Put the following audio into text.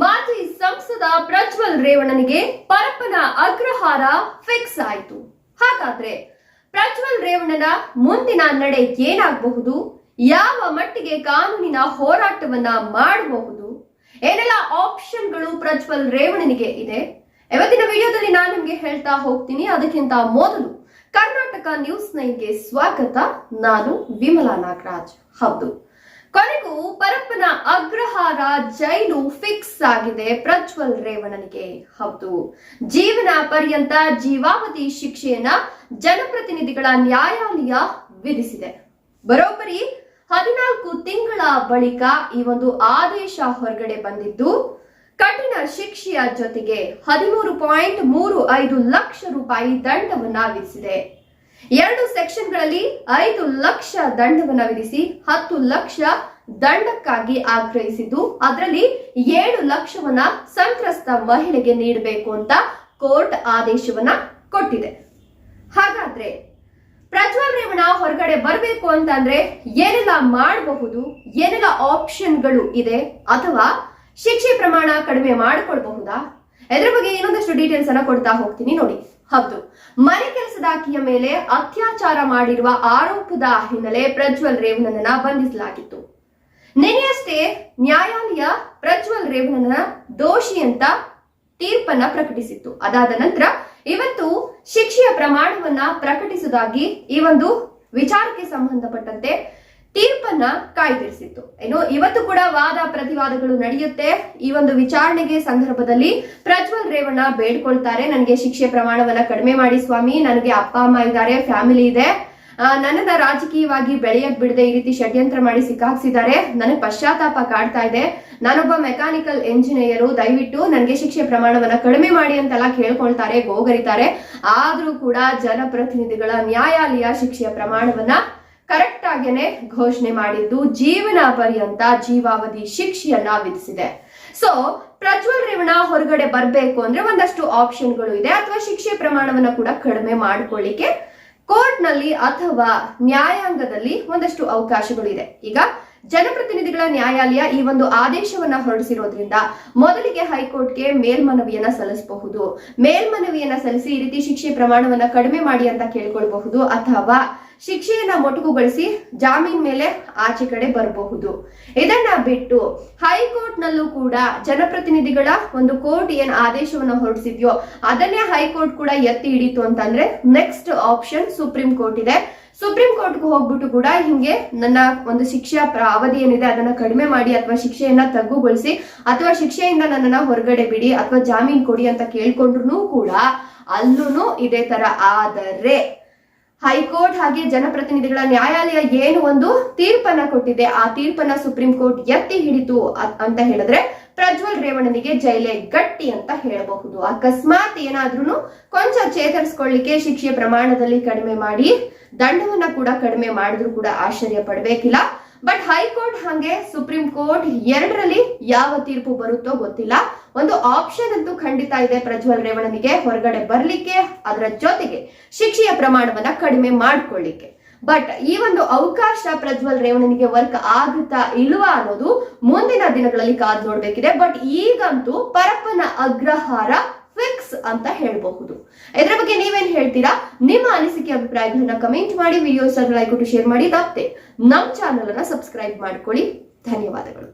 ಮಾಜಿ ಸಂಸದ ಪ್ರಜ್ವಲ್ ರೇವಣ್ಣನಿಗೆ ಪರಪ್ಪನ ಅಗ್ರಹಾರ ಫಿಕ್ಸ್ ಆಯಿತು. ಹಾಗಾದ್ರೆ ಪ್ರಜ್ವಲ್ ರೇವಣ್ಣನ ಮುಂದಿನ ನಡೆ ಏನಾಗಬಹುದು? ಯಾವ ಮಟ್ಟಿಗೆ ಕಾನೂನಿನ ಹೋರಾಟವನ್ನ ಮಾಡಬಹುದು? ಏನೆಲ್ಲ ಆಪ್ಷನ್ಗಳು ಪ್ರಜ್ವಲ್ ರೇವಣ್ಣನಿಗೆ ಇದೆ? ಇವತ್ತಿನ ವಿಡಿಯೋದಲ್ಲಿ ನಾನು ನಿಮ್ಗೆ ಹೇಳ್ತಾ ಹೋಗ್ತೀನಿ. ಅದಕ್ಕಿಂತ ಮೊದಲು ಕರ್ನಾಟಕ ನ್ಯೂಸ್ ನೈನ್ಗೆ ಸ್ವಾಗತ. ನಾನು ವಿಮಲಾ ನಾಗರಾಜ್. ಹೌದು. ಕೊನೆಗೂ ಪರಪ್ಪನ ಅಗ್ರಹಾರ ಜೈಲು ಫಿಕ್ಸ್ ಆಗಿದೆ ಪ್ರಜ್ವಲ್ ರೇವಣನಿಗೆ ಹೌದು. ಜೀವನ ಪರ್ಯಂತ ಜೀವಾವಧಿ ಶಿಕ್ಷೆಯನ್ನ ಜನಪ್ರತಿನಿಧಿಗಳ ನ್ಯಾಯಾಲಯ ವಿಧಿಸಿದೆ. ಬರೋಬ್ಬರಿ ಹದಿನಾಲ್ಕು ತಿಂಗಳ ಬಳಿಕ ಈ ಒಂದು ಆದೇಶ ಹೊರಗಡೆ ಬಂದಿದ್ದು, ಕಠಿಣ ಶಿಕ್ಷೆಯ ಜೊತೆಗೆ ಹದಿಮೂರು ಪಾಯಿಂಟ್ ಮೂರು ಐದು ಲಕ್ಷ ರೂಪಾಯಿ ದಂಡವನ್ನ ವಿಧಿಸಿದೆ. ಎರಡು ಸೆಕ್ಷನ್ಗಳಲ್ಲಿ ಐದು ಲಕ್ಷ ದಂಡವನ್ನು ವಿಧಿಸಿ ಹತ್ತು ಲಕ್ಷ ದಂಡಕ್ಕಾಗಿ ಆಗ್ರಹಿಸಿದ್ದು, ಅದರಲ್ಲಿ ಏಳು ಲಕ್ಷವನ್ನ ಸಂತ್ರಸ್ತ ಮಹಿಳೆಗೆ ನೀಡಬೇಕು ಅಂತ ಕೋರ್ಟ್ ಆದೇಶವನ್ನ ಕೊಟ್ಟಿದೆ. ಹಾಗಾದ್ರೆ ಪ್ರಜ್ವಲ್ ರೇವಣ ಹೊರಗಡೆ ಬರಬೇಕು ಅಂತಂದ್ರೆ ಏನೆಲ್ಲ ಮಾಡಬಹುದು, ಏನೆಲ್ಲ ಆಪ್ಷನ್ಗಳು ಇದೆ ಅಥವಾ ಶಿಕ್ಷೆ ಪ್ರಮಾಣ ಕಡಿಮೆ ಮಾಡಿಕೊಳ್ಬಹುದಾ? ಇದರ ಬಗ್ಗೆ ಇನ್ನೊಂದಷ್ಟು ಡೀಟೇಲ್ಸ್ ಅನ್ನ ಕೊಡ್ತಾ ಹೋಗ್ತೀನಿ ನೋಡಿ. ಹೌದು. ಮನೆ ಕೆಲಸದಾಕಿಯ ಮೇಲೆ ಅತ್ಯಾಚಾರ ಮಾಡಿರುವ ಆರೋಪದ ಹಿನ್ನೆಲೆ ಪ್ರಜ್ವಲ್ ರೇವಣ್ಣನ ಬಂಧಿಸಲಾಗಿತ್ತು. ನಿನ್ನೆಯಷ್ಟೇ ನ್ಯಾಯಾಲಯ ಪ್ರಜ್ವಲ್ ರೇವಣ್ಣನ ದೋಷಿ ಅಂತ ತೀರ್ಪನ್ನ ಪ್ರಕಟಿಸಿತ್ತು. ಅದಾದ ನಂತರ ಇವತ್ತು ಶಿಕ್ಷೆಯ ಪ್ರಮಾಣವನ್ನ ಪ್ರಕಟಿಸುವುದಾಗಿ ಈ ಒಂದು ವಿಚಾರಕ್ಕೆ ಸಂಬಂಧಪಟ್ಟಂತೆ ತೀರ್ಪನ್ನ ಕಾಯ್ದಿರಿಸಿತ್ತು. ಏನು ಇವತ್ತು ಕೂಡ ವಾದ ಪ್ರತಿವಾದಗಳು ನಡೆಯುತ್ತೆ. ಈ ಒಂದು ವಿಚಾರಣೆಗೆ ಸಂದರ್ಭದಲ್ಲಿ ಪ್ರಜ್ವಲ್ ರೇವಣ್ಣ ಬೇಡ್ಕೊಳ್ತಾರೆ. ನನಗೆ ಶಿಕ್ಷೆ ಪ್ರಮಾಣವನ್ನ ಕಡಿಮೆ ಮಾಡಿ ಸ್ವಾಮಿ. ನನಗೆ ಅಪ್ಪ, ಅಮ್ಮ ಇದ್ದಾರೆ, ಫ್ಯಾಮಿಲಿ ಇದೆ. ನನ್ನನ್ನ ರಾಜಕೀಯವಾಗಿ ಬೆಳೆಯಕ್ ಬಿಡದೆ ಈ ರೀತಿ ಷಡ್ಯಂತ್ರ ಮಾಡಿ ಸಿಕ್ಕಾಕ್ಸಿದ್ದಾರೆ. ನನಗೆ ಪಶ್ಚಾತ್ತಾಪ ಕಾಡ್ತಾ ಇದೆ. ನಾನೊಬ್ಬ ಮೆಕ್ಯಾನಿಕಲ್ ಎಂಜಿನಿಯರು. ದಯವಿಟ್ಟು ನನಗೆ ಶಿಕ್ಷೆ ಪ್ರಮಾಣವನ್ನ ಕಡಿಮೆ ಮಾಡಿ ಅಂತೆಲ್ಲ ಕೇಳ್ಕೊಳ್ತಾರೆ, ಗೋಗರಿತಾರೆ. ಆದ್ರೂ ಕೂಡ ಜನಪ್ರತಿನಿಧಿಗಳ ನ್ಯಾಯಾಲಯ ಶಿಕ್ಷೆಯ ಪ್ರಮಾಣವನ್ನ ಕರೆಕ್ಟ್ ಆಗೇನೆ ಘೋಷಣೆ ಮಾಡಿದ್ದು ಜೀವನ ಪರ್ಯಂತ ಜೀವಾವಧಿ ಶಿಕ್ಷೆಯನ್ನ ವಿಧಿಸಿದೆ. ಸೊ ಪ್ರಜ್ವಲ್ ರೇವಣ ಹೊರಗಡೆ ಬರಬೇಕು ಅಂದ್ರೆ ಒಂದಷ್ಟು ಆಪ್ಷನ್ಗಳು ಇದೆ ಅಥವಾ ಶಿಕ್ಷೆ ಪ್ರಮಾಣವನ್ನ ಕೂಡ ಕಡಿಮೆ ಮಾಡ್ಕೊಳ್ಳಿಕ್ಕೆ ಕೋರ್ಟ್ನಲ್ಲಿ ಅಥವಾ ನ್ಯಾಯಾಂಗದಲ್ಲಿ ಒಂದಷ್ಟು ಅವಕಾಶಗಳು ಇದೆ. ಈಗ ಜನಪ್ರತಿನಿಧಿಗಳ ನ್ಯಾಯಾಲಯ ಈ ಒಂದು ಆದೇಶವನ್ನ ಹೊರಡಿಸಿರೋದ್ರಿಂದ ಮೊದಲಿಗೆ ಹೈಕೋರ್ಟ್ಗೆ ಮೇಲ್ಮನವಿಯನ್ನ ಸಲ್ಲಿಸಬಹುದು. ಮೇಲ್ಮನವಿಯನ್ನ ಸಲ್ಲಿಸಿ ಈ ರೀತಿ ಶಿಕ್ಷೆ ಪ್ರಮಾಣವನ್ನ ಕಡಿಮೆ ಮಾಡಿ ಅಂತ ಕೇಳ್ಕೊಳ್ಬಹುದು ಅಥವಾ ಶಿಕ್ಷೆಯನ್ನ ಮೊಟಕುಗೊಳಿಸಿ ಜಾಮೀನ್ ಮೇಲೆ ಆಚೆ ಕಡೆ ಬರಬಹುದು. ಇದನ್ನ ಬಿಟ್ಟು ಹೈಕೋರ್ಟ್ ನಲ್ಲೂ ಕೂಡ ಜನಪ್ರತಿನಿಧಿಗಳ ಒಂದು ಕೋರ್ಟ್ ಏನ್ ಆದೇಶವನ್ನ ಹೊರಡಿಸಿದ್ಯೋ ಅದನ್ನೇ ಹೈಕೋರ್ಟ್ ಕೂಡ ಎತ್ತಿ ಹಿಡಿತು ಅಂತಂದ್ರೆ ನೆಕ್ಸ್ಟ್ ಆಪ್ಷನ್ ಸುಪ್ರೀಂ ಕೋರ್ಟ್ ಇದೆ. ಸುಪ್ರೀಂ ಕೋರ್ಟ್ಗೆ ಹೋಗ್ಬಿಟ್ಟು ಕೂಡ ಹಿಂಗೆ ನನ್ನ ಒಂದು ಶಿಕ್ಷೆಯ ಅವಧಿ ಏನಿದೆ ಅದನ್ನ ಕಡಿಮೆ ಮಾಡಿ ಅಥವಾ ಶಿಕ್ಷೆಯನ್ನ ತಗ್ಗುಗೊಳಿಸಿ ಅಥವಾ ಶಿಕ್ಷೆಯಿಂದ ನನ್ನನ್ನ ಹೊರಗಡೆ ಬಿಡಿ ಅಥವಾ ಜಾಮೀನು ಕೊಡಿ ಅಂತ ಕೇಳ್ಕೊಂಡ್ರು ಕೂಡ ಅಲ್ಲೂ ಇದೇ ತರ ಆದರೆ ಹೈಕೋರ್ಟ್ ಹಾಗೆ ಜನಪ್ರತಿನಿಧಿಗಳ ನ್ಯಾಯಾಲಯ ಏನು ಒಂದು ತೀರ್ಪನ್ನ ಕೊಟ್ಟಿದೆ. ಆ ತೀರ್ಪನ್ನ ಸುಪ್ರೀಂ ಕೋರ್ಟ್ ಎತ್ತಿ ಹಿಡಿತು ಅಂತ ಹೇಳಿದ್ರೆ ಪ್ರಜ್ವಲ್ ರೇವಣ್ಣನಿಗೆ ಜೈಲೆ ಗಟ್ಟಿ ಅಂತ ಹೇಳಬಹುದು. ಅಕಸ್ಮಾತ್ ಏನಾದ್ರೂ ಕೊಂಚ ಚೇತರಿಸ್ಕೊಳ್ಳಿಕ್ಕೆ ಶಿಕ್ಷೆ ಪ್ರಮಾಣದಲ್ಲಿ ಕಡಿಮೆ ಮಾಡಿ, ದಂಡವನ್ನ ಕೂಡ ಕಡಿಮೆ ಮಾಡಿದ್ರು ಕೂಡ ಆಶ್ಚರ್ಯ ಪಡಬೇಕಿಲ್ಲ. ಬಟ್ ಹೈಕೋರ್ಟ್ ಹಾಗೆ ಸುಪ್ರೀಂ ಕೋರ್ಟ್ ಎರಡರಲ್ಲಿ ಯಾವ ತೀರ್ಪು ಬರುತ್ತೋ ಗೊತ್ತಿಲ್ಲ. ಒಂದು ಆಪ್ಷನ್ ಅಂತೂ ಖಂಡಿತ ಇದೆ ಪ್ರಜ್ವಲ್ ರೇವಣನಿಗೆ ಹೊರಗಡೆ ಬರ್ಲಿಕ್ಕೆ, ಅದರ ಜೊತೆಗೆ ಶಿಕ್ಷೆಯ ಪ್ರಮಾಣವನ್ನ ಕಡಿಮೆ ಮಾಡ್ಕೊಳ್ಳಿಕ್ಕೆ. ಬಟ್ ಈ ಒಂದು ಅವಕಾಶ ಪ್ರಜ್ವಲ್ ರೇವಣನಿಗೆ ವರ್ಕ್ ಆಗುತ್ತಾ ಇಲ್ವಾ ಅನ್ನೋದು ಮುಂದಿನ ದಿನಗಳಲ್ಲಿ ಕಾದ್ ನೋಡ್ಬೇಕಿದೆ. ಬಟ್ ಈಗಂತೂ ಪರಪ್ಪನ ಅಗ್ರಹಾರ ಫಿಕ್ಸ್ ಅಂತ ಹೇಳಬಹುದು. ಇದರ ಬಗ್ಗೆ ನೀವೇನ್ ಹೇಳ್ತೀರಾ? ನಿಮ್ಮ ಅನಿಸಿಕೆ, ಅಭಿಪ್ರಾಯಗಳನ್ನ ಕಮೆಂಟ್ ಮಾಡಿ ವಿಡಿಯೋಸ್ ಲೈಕ್ ಕೊಟ್ಟು ಶೇರ್ ಮಾಡಿ, ತಪ್ಪದೆ ನಮ್ಮ ಚಾನಲ್ ಅನ್ನ ಸಬ್ಸ್ಕ್ರೈಬ್ ಮಾಡ್ಕೊಳ್ಳಿ. ಧನ್ಯವಾದಗಳು.